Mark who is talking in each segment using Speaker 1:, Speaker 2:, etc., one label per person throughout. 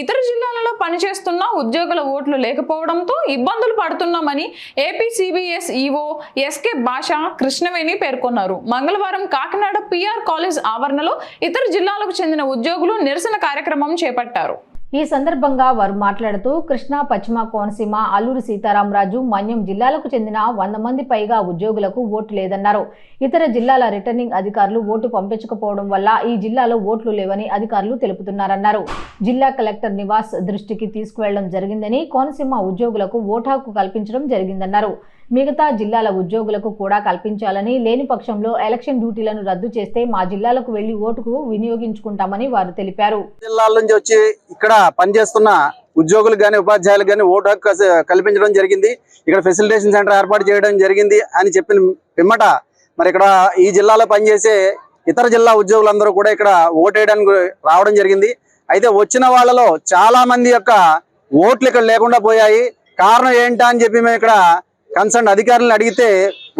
Speaker 1: ఇతర జిల్లాలలో పనిచేస్తున్న ఉద్యోగుల ఓట్లు లేకపోవడంతో ఇబ్బందులు పడుతున్నామని AP CBS EO SK Basha Krishnaveni పేర్కొన్నారు. మంగళవారం కాకినాడ పిఆర్ కాలేజ్ ఆవరణలో ఇతర జిల్లాలకు చెందిన ఉద్యోగులు నిరసన కార్యక్రమం చేపట్టారు.
Speaker 2: ఈ సందర్భంగా వారు మాట్లాడుతూ కృష్ణా పశ్చిమ కోనసీమ అల్లూరు సీతారామరాజు మన్యం జిల్లాలకు చెందిన వంద మంది పైగా ఉద్యోగులకు ఓటు లేదన్నారు. ఇతర జిల్లాల రిటర్నింగ్ అధికారులు ఓటు పంపించకపోవడం వల్ల ఈ జిల్లాలో ఓట్లు లేవని అధికారులు తెలుపుతున్నారన్నారు. జిల్లా కలెక్టర్ నివాస్ దృష్టికి తీసుకువెళ్ళడం జరిగిందని కోనసీమ ఉద్యోగులకు ఓటు హక్కు కల్పించడం జరిగిందన్నారు. మిగతా జిల్లాల ఉద్యోగులకు కూడా కల్పించాలని లేని పక్షంలో ఎలక్షన్ డ్యూటీలను రద్దు చేస్తే మా జిల్లాలకు వెళ్ళి ఓటుకు వినియోగించుకుంటామని వారు తెలిపారు.
Speaker 3: జిల్లాల నుంచి వచ్చి ఇక్కడ పనిచేస్తున్న ఉద్యోగులు కానీ ఉపాధ్యాయులు కానీ ఓటు హక్కు కల్పించడం జరిగింది. ఇక్కడ ఫెసిలిటేషన్ సెంటర్ ఏర్పాటు చేయడం జరిగింది అని చెప్పిన పిమ్మట మరి ఇక్కడ ఈ జిల్లాలో పనిచేసే ఇతర జిల్లా ఉద్యోగులందరూ కూడా ఇక్కడ ఓటేయడానికి వేయడానికి రావడం జరిగింది. అయితే వచ్చిన వాళ్ళలో చాలా మంది యొక్క ఓట్లు ఇక్కడ లేకుండా పోయాయి. కారణం ఏంటా అని చెప్పి మేము ఇక్కడ కన్సర్న్ అధికారులను అడిగితే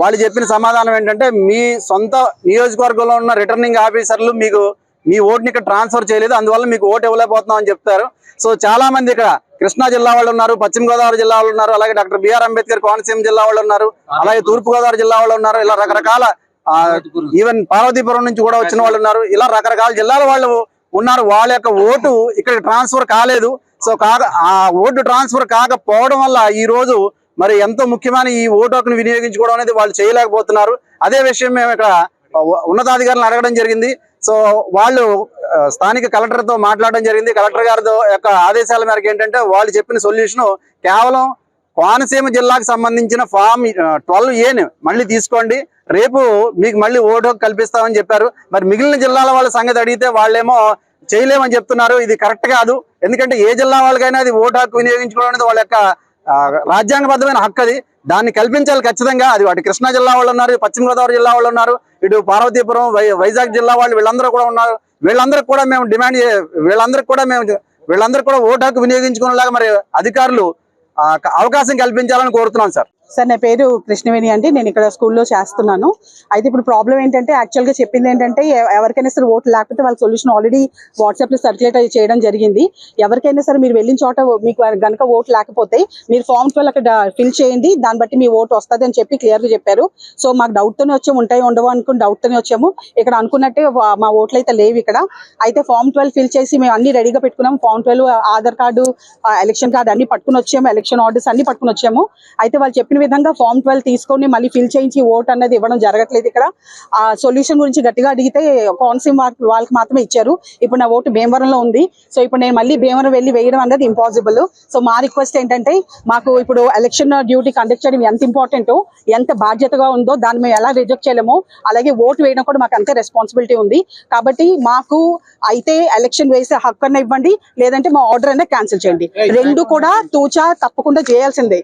Speaker 3: వాళ్ళు చెప్పిన సమాధానం ఏంటంటే మీ సొంత నియోజకవర్గంలో ఉన్న రిటర్నింగ్ ఆఫీసర్లు మీకు మీ ఓటుని ఇక్కడ ట్రాన్స్ఫర్ చేయలేదు అందువల్ల మీకు ఓటు ఇవ్వలేకపోతున్నాం అని చెప్తారు. సో చాలా మంది ఇక్కడ కృష్ణా జిల్లా వాళ్ళు ఉన్నారు పశ్చిమ గోదావరి జిల్లా వాళ్ళు ఉన్నారు అలాగే డాక్టర్ బిఆర్ అంబేద్కర్ కోనసీమ జిల్లా వాళ్ళు ఉన్నారు అలాగే తూర్పు గోదావరి జిల్లా వాళ్ళు ఉన్నారు ఇలా రకరకాల ఈవెన్ పార్వతీపురం నుంచి కూడా వచ్చిన వాళ్ళు ఉన్నారు ఇలా రకరకాల జిల్లాల వాళ్ళు ఉన్నారు. వాళ్ళ యొక్క ఓటు ఇక్కడ ట్రాన్స్ఫర్ కాలేదు. సో కాక ఆ ఓటు ట్రాన్స్ఫర్ కాకపోవడం వల్ల ఈ రోజు మరి ఎంతో ముఖ్యమైన ఈ ఓటు హక్కును వినియోగించుకోవడం అనేది వాళ్ళు చేయలేకపోతున్నారు. అదే విషయం మేము ఇక్కడ ఉన్నతాధికారులను అడగడం జరిగింది. సో వాళ్ళు స్థానిక కలెక్టర్తో మాట్లాడడం జరిగింది. కలెక్టర్ గారితో యొక్క ఆదేశాల మేరకు ఏంటంటే వాళ్ళు చెప్పిన సొల్యూషన్ కేవలం కోనసీమ జిల్లాకు సంబంధించిన ఫామ్ ట్వెల్వ్ ఏని మళ్ళీ తీసుకోండి. రేపు మీకు మళ్ళీ ఓటు హక్కు కల్పిస్తామని చెప్పారు. మరి మిగిలిన జిల్లాల వాళ్ళ సంగతి అడిగితే వాళ్ళేమో చేయలేమని చెప్తున్నారు. ఇది కరెక్ట్ కాదు. ఎందుకంటే ఏ జిల్లా వాళ్ళకైనా అది ఓటు హక్కు వినియోగించుకోవడం అనేది వాళ్ళ యొక్క రాజ్యాంగబద్ధమైన హక్కు అది. దాన్ని కల్పించాలి ఖచ్చితంగా. అది అటు కృష్ణా జిల్లా వాళ్ళు ఉన్నారు పశ్చిమ గోదావరి జిల్లా వాళ్ళు ఉన్నారు ఇటు పార్వతీపురం వై వైజాగ్ జిల్లా వాళ్ళు వీళ్ళందరూ కూడా ఉన్నారు. వీళ్ళందరికీ కూడా మేము డిమాండ్ వీళ్ళందరికి వీళ్ళందరికీ కూడా మేము వీళ్ళందరూ కూడా ఓటు హక్కు వినియోగించుకునేలాగా మరి అధికారులు అవకాశం కల్పించాలని కోరుతున్నాం సార్.
Speaker 4: సార్ నా పేరు కృష్ణవేణి అండి. నేను ఇక్కడ స్కూల్లో చేస్తున్నాను. అయితే ఇప్పుడు ప్రాబ్లం ఏంటంటే యాక్చువల్గా చెప్పింది ఏంటంటే ఎవరికైనా సరే ఓట్లు లేకపోతే వాళ్ళ సొల్యూషన్ ఆల్రెడీ వాట్సాప్లో సర్క్యులేట్ చేయడం జరిగింది. ఎవరికైనా సరే మీరు వెళ్ళిన చోట మీకు గనక ఓటు లేకపోతే మీరు ఫామ్ ట్వెల్వ్ అక్కడ ఫిల్ చేయండి. దాన్ని బట్టి మీ ఓటు వస్తుంది అని చెప్పి క్లియర్గా చెప్పారు. సో మాకు డౌట్తోనే వచ్చాము. ఉంటాయి ఉండవు అనుకుని డౌట్తోనే వచ్చాము. ఇక్కడ అనుకున్నట్టే మా ఓట్లు అయితే లేవు ఇక్కడ. అయితే ఫామ్ ట్వెల్వ్ ఫిల్ చేసి మేము అన్ని రెడీగా పెట్టుకున్నాము. Form twelve Aadhaar card election card అన్ని పట్టుకుని వచ్చాము. ఎలక్షన్ ఆర్డర్స్ అన్ని పట్టుకుని వచ్చాము. అయితే వాళ్ళు చెప్పిన విధంగా ఫామ్ ట్వెల్వ్ తీసుకొని మళ్ళీ ఫిల్ చేయించి ఓట్ అన్నది ఇవ్వడం జరగట్లేదు ఇక్కడ. ఆ సొల్యూషన్ గురించి గట్టిగా అడిగితే కోనసీమ వాళ్ళకి వాళ్ళకి మాత్రమే ఇచ్చారు. ఇప్పుడు నా ఓటు భీమవరంలో ఉంది. సో ఇప్పుడు నేను మళ్ళీ భీమవరం వెళ్ళి వేయడం అనేది ఇంపాసిబుల్ సో మా రిక్వెస్ట్ ఏంటంటే మాకు ఇప్పుడు ఎలక్షన్ డ్యూటీ కండక్ట్ చేయడం ఎంత ఇంపార్టెంట్ ఎంత బాధ్యతగా ఉందో దాన్ని మేము ఎలా రిజెక్ట్ చేయలేమో అలాగే ఓటు వేయడం కూడా మాకు అంతే రెస్పాన్సిబిలిటీ ఉంది. కాబట్టి మాకు అయితే ఎలక్షన్ వేసే హక్కు అన్న ఇవ్వండి లేదంటే మా ఆర్డర్ అన్న క్యాన్సిల్ చేయండి. రెండు కూడా తూచా తప్పకుండా చేయాల్సిందే.